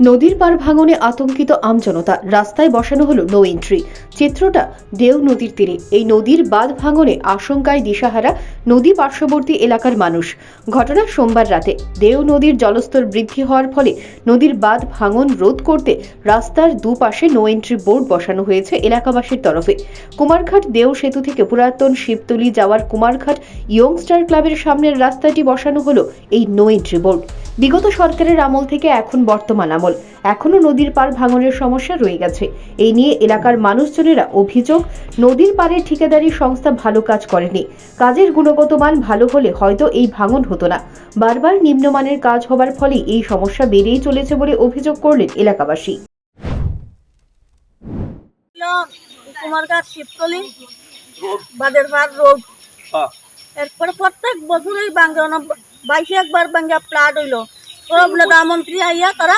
নদীর পার ভাঙনে আতঙ্কিত আমজনতা, রাস্তায় বসানো হলো নো এন্ট্রি চিত্রটা দেও নদীর তীরে। এই নদীর বাঁধ ভাঙনে আশঙ্কায় দিশাহারা নদী পার্শ্ববর্তী এলাকার মানুষ। ঘটনা সোমবার রাতে। দেও নদীর জলস্তর বৃদ্ধি হওয়ার ফলে নদীর বাঁধ ভাঙন রোধ করতে রাস্তার দুপাশে নো এন্ট্রি বোর্ড বসানো হয়েছে এলাকাবাসীর তরফে। কুমারঘাট দেও সেতু থেকে পুরাতন শিবতলি যাওয়ার কুমারঘাট ইয়ংস্টার ক্লাবের সামনের রাস্তাটি বসানো হলো এই নো এন্ট্রি বোর্ড বিগত সরকারের আমল থেকে এখন বর্তমান আমল। এখনও নদীর পার ভাঙনের সমস্যা রয়ে গেছে। এই নিয়ে এলাকার মানুষজনেরা অভিযোগ নদীর পাড়ের ঠিকাদারি সংস্থা ভালো কাজ করেনি। কাজের গুণগত মান ভালো হলে হয়তো এই ভাঙন হতো না। বারবার নিম্নমানের কাজ হবার ফলে এই সমস্যা বেড়েই চলেছে বলে অভিযোগ করলেন এলাকাবাসী। কুমারঘাট শিবতলি বাদের পার রোড হ্যাঁ। এরপরে প্রত্যেক বছরই বাঙ্গা বাইশে একবার বাঙ্গা প্লাট হইল। সব নেতা মন্ত্রী আইয়া তারা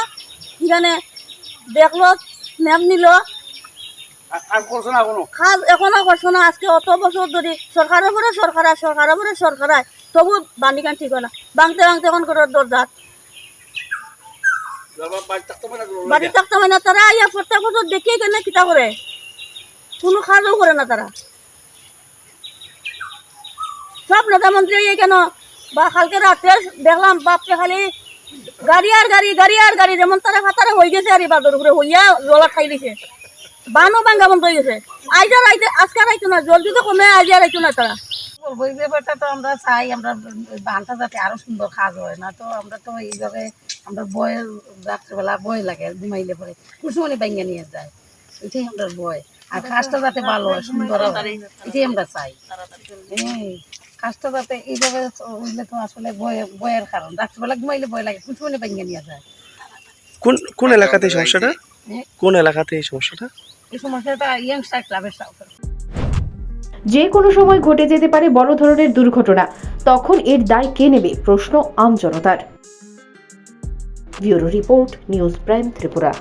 এখানে দেখল ম্যাপ নিল। কাজ করছ না কোনো? খাস এখনও করছ না আজকে অত বছর ধরে সরকারের উপরে সরকার সরকারের উপরে সরকার তবু বান্ডিকান ঠিক না। বাংতে বাংতে এখন করে দরজাত বাড়ি থাকতে পারে না বাড়ি থাকতে হয় না তারা আইয়া প্রত্যেক বছর দেখিয়ে কেন কিতা করে। কোনো কাজও করে না তারা। সব নেতা মন্ত্রী কেন? বা কালকে রাত্রে দেখলাম বাপকে খালি গাড়ি আর গাড়ি গাড়ি আর গাড়ি যেমন তারা খাতারে হয়ে গেছে আর বাদর উপরে হইয়া রোলা খাই দিছে। বানও বাঙ্গা বন্ধ হয়ে গেছে। আজ আর আইতে আজকে আর আইতো না জলদি তো কমে আজ আর আইতো না তারা এই ব্যাপারটা তো আমরা চাই আমরা বানটা যাতে আরও সুন্দর কাজ হয় না তো আমরা তো এইভাবে আমরা বয়ের রাত্রেবেলা বয় লাগে ঘুমাইলে পরে। কুসুমনি ব্যাঙ্গে নিয়ে যায় এটাই আমরা বয়। আর কাজটা যাতে ভালো হয় সুন্দর হয় এটাই আমরা চাই। হ্যাঁ কাজটা যাতে এইভাবে উঠলে তো আসলে বয়ের কারণ। রাত্রেবেলা ঘুমাইলে বয় লাগে কুসুমনি ব্যাঙ্গে নিয়ে যায়? কোন কোন এলাকাতে এই সমস্যাটা? হ্যাঁ। কোন এলাকাতে এই সমস্যাটা? এই সমস্যাটা ইয়াংস্টার ক্লাবের সাথে। যে কোনো সময় ঘটে যেতে পারে বড় ধরনের দুর্ঘটনা। তখন এর দায় কে নেবে? প্রশ্ন আমজনতার bureau report news prime Tripura.